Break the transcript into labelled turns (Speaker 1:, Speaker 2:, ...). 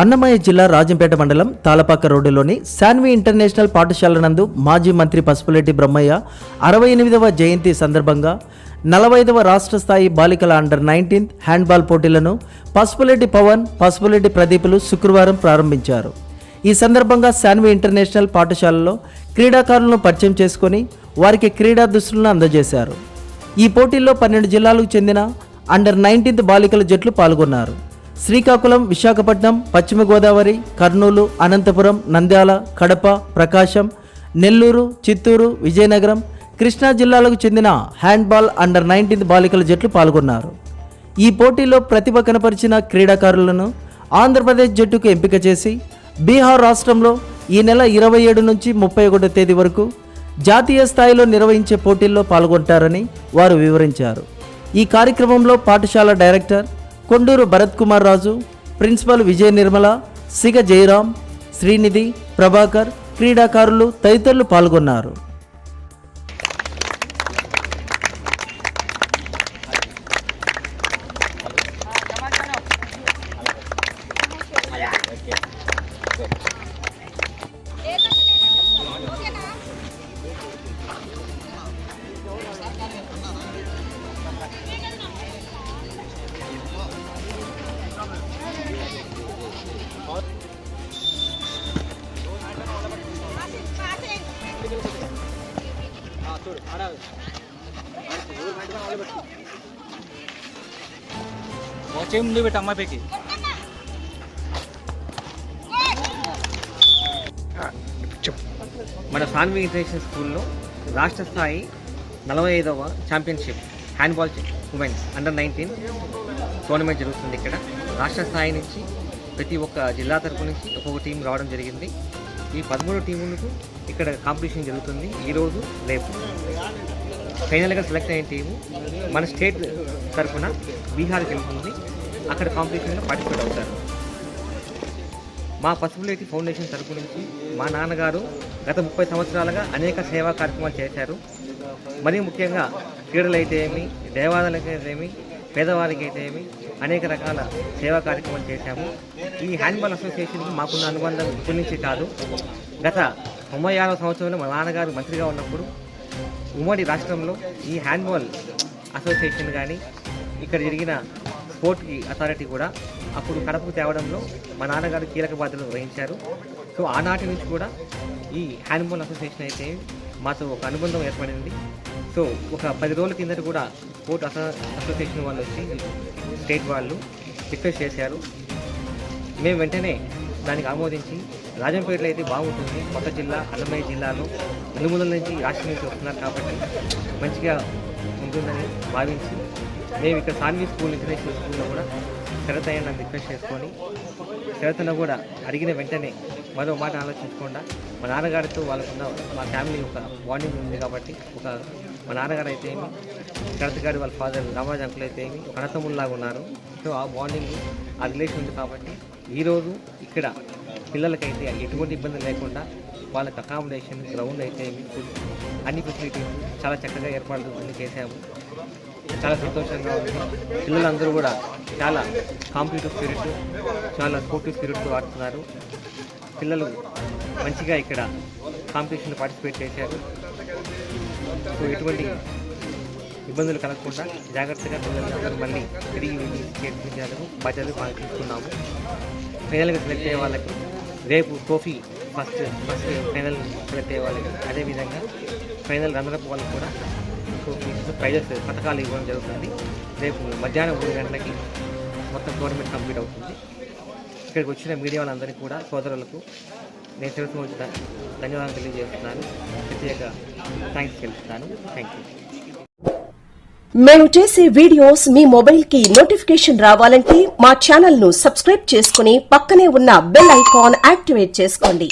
Speaker 1: అన్నమయ్య జిల్లా రాజంపేట మండలం తాలపాక రోడ్డులోని శాన్వి ఇంటర్నేషనల్ పాఠశాల నందు మాజీ మంత్రి పసుపులెట్టి బ్రహ్మయ్య అరవై ఎనిమిదవ జయంతి సందర్భంగా నలభైదవ రాష్ట్ర స్థాయి బాలికల అండర్ నైన్టీన్త్ హ్యాండ్బాల్ పోటీలను పసుపులెడ్డి పవన్ పసుపులెడ్డి ప్రదీపులు శుక్రవారం ప్రారంభించారు. ఈ సందర్భంగా శాన్వి ఇంటర్నేషనల్ పాఠశాలలో క్రీడాకారులను పరిచయం చేసుకొని వారికి క్రీడా దుస్తులను అందజేశారు. ఈ పోటీల్లో పన్నెండు జిల్లాలకు చెందిన అండర్ నైన్టీన్త్ బాలికల జట్లు పాల్గొన్నారు. శ్రీకాకుళం విశాఖపట్నం పశ్చిమ గోదావరి కర్నూలు అనంతపురం నంద్యాల కడప ప్రకాశం నెల్లూరు చిత్తూరు విజయనగరం కృష్ణా జిల్లాలకు చెందిన హ్యాండ్బాల్ అండర్ నైన్టీన్త్ బాలికల జట్లు పాల్గొన్నారు. ఈ పోటీలో ప్రతిభ కనపరిచిన క్రీడాకారులను ఆంధ్రప్రదేశ్ జట్టుకు ఎంపిక చేసి బీహార్ రాష్ట్రంలో ఈ నెల ఇరవై ఏడు నుంచి ముప్పై ఒకటో తేదీ వరకు జాతీయ స్థాయిలో నిర్వహించే పోటీల్లో పాల్గొంటారని వారు వివరించారు. ఈ కార్యక్రమంలో పాఠశాల డైరెక్టర్ కొండూరు భరత్ కుమార్ రాజు ప్రిన్సిపల్ విజయ నిర్మల సిగ జయరాం శ్రీనిధి ప్రభాకర్ క్రీడాకారులు తదితరులు పాల్గొన్నారు.
Speaker 2: వచ్చే ముందు పెట్టి మన సాన్వి ఇంటర్నేషనల్ స్కూల్లో రాష్ట్ర స్థాయి నలభై ఐదవ championship handball women's under nineteen tournament జరుగుతుంది ఇక్కడ. రాష్ట్ర స్థాయి నుంచి ప్రతి ఒక్క జిల్లా తరపు నుంచి ఒక్కొక్క టీం రావడం జరిగింది. ఈ పదమూడు టీములకు ఇక్కడ కాంపిటీషన్ జరుగుతుంది ఈరోజు రేపు. ఫైనల్గా సెలెక్ట్ అయిన టీము మన స్టేట్ తరఫున బీహార్కి వెళ్తుంది. అక్కడ కాంపిటీషన్లో పార్టిసిపేట్ అవుతారు. మా పసిబిలిటీ ఫౌండేషన్ తరపు నుంచి మా నాన్నగారు గత ముప్పై సంవత్సరాలుగా అనేక సేవా కార్యక్రమాలు చేశారు. మరీ ముఖ్యంగా క్రీడలు అయితే ఏమి దేవాలయాలకి అయితే ఏమి పేదవారికి అయితే ఏమి అనేక రకాల సేవా కార్యక్రమాలు చేశాము. ఈ హ్యాండ్బాల్ అసోసియేషన్కి మాకున్న అనుబంధం ఇప్పటి నుంచి కాదు. గత తొంభై ఆరో సంవత్సరంలో మా నాన్నగారు మంత్రిగా ఉన్నప్పుడు ఉమ్మడి రాష్ట్రంలో ఈ హ్యాండ్బాల్ అసోసియేషన్ కానీ ఇక్కడ జరిగిన స్పోర్ట్కి అథారిటీ కూడా అప్పుడు కడపకు తేవడంలో మా నాన్నగారు కీలక బాధ్యతలు వహించారు. సో ఆనాటి నుంచి కూడా ఈ హ్యాండ్బాల్ అసోసియేషన్ అయితే మాతో ఒక అనుబంధం ఏర్పడింది. సో ఒక పది రోజుల కిందట కూడా స్పోర్ట్ అసో అసోసియేషన్ వాళ్ళు వచ్చి స్టేట్ వాళ్ళు రిక్వెస్ట్ చేశారు. మేము వెంటనే దానికి ఆమోదించి రాజంపేటలో అయితే బాగుంటుంది. కొత్త జిల్లా అన్నమయ్య జిల్లాలో నలుమూలల నుంచి రాష్ట్రం నుంచి వస్తున్నారు కాబట్టి మంచిగా ఉంటుందని భావించి మేము ఇక్కడ సాన్వి స్కూల్ ఇంటర్నేషనల్ స్కూల్లో కూడా శరత్ అయ్యా నన్ను రిక్వెస్ట్ చేసుకొని శరత్న కూడా అడిగిన వెంటనే మరో మాట ఆలోచించకుండా మా నాన్నగారితో వాళ్ళకున్న మా ఫ్యామిలీ ఒక బాండింగ్ ఉంది కాబట్టి ఒక మా నాన్నగారు అయితే ఏమి శరత్ గారి వాళ్ళ ఫాదర్ రామాజ్ అంకుల్ అయితే ఏమి అన్నతమ్ముల్లాగా ఉన్నారు. సో ఆ బాండింగ్ ఆ రిలేషన్ ఉంది కాబట్టి ఈరోజు ఇక్కడ పిల్లలకైతే ఎటువంటి ఇబ్బంది లేకుండా వాళ్ళకి అకామిడేషన్ గ్రౌండ్ అయితే ఫుడ్ అన్ని ఫెసిలిటీస్ చాలా చక్కగా ఏర్పాట్లు అన్ని చేశాము. చాలా సంతోషంగా ఉంది. పిల్లలందరూ కూడా చాలా కాంపిటేటివ్ స్పిరిట్ చాలా స్పోర్టివ్ స్పిరిట్తో ఆడుతున్నారు. పిల్లలు మంచిగా ఇక్కడ కాంపిటీషన్లో పార్టిసిపేట్ చేశారు. సో ఎటువంటి ఇబ్బందులు కలగకుండా జాగ్రత్తగా పిల్లలందరూ మళ్ళీ తిరిగి వెళ్ళి చేర్పించేందుకు బాధ్యతలు మనం తీసుకున్నాము ఫైనల్గా సెలెక్ట్ అయ్యే వాళ్ళకి రేపు trophy first first final select అయ్యే వాళ్ళకి అదేవిధంగా ఫైనల్ రన్నరప్ వాళ్ళకి కూడా ట్రోఫీస్ ప్రైజెస్ పథకాలు ఇవ్వడం జరుగుతుంది. రేపు మధ్యాహ్నం మూడు గంటలకి మొత్తం టోర్నమెంట్ కంప్లీట్ అవుతుంది. ఇక్కడికి వచ్చిన మీడియా వాళ్ళందరికీ కూడా సోదరులకు నేను తెలుసు ధన్యవాదాలు తెలియజేస్తున్నాను. ప్రత్యేక థ్యాంక్స్ తెలుపుతాను. Thank you.
Speaker 3: మేము చేసే వీడియోస్ మీ మొబైల్కి నోటిఫికేషన్ రావాలంటే మా ఛానల్ను సబ్స్క్రైబ్ చేసుకుని పక్కనే ఉన్న బెల్ ఐకాన్ యాక్టివేట్ చేసుకోండి.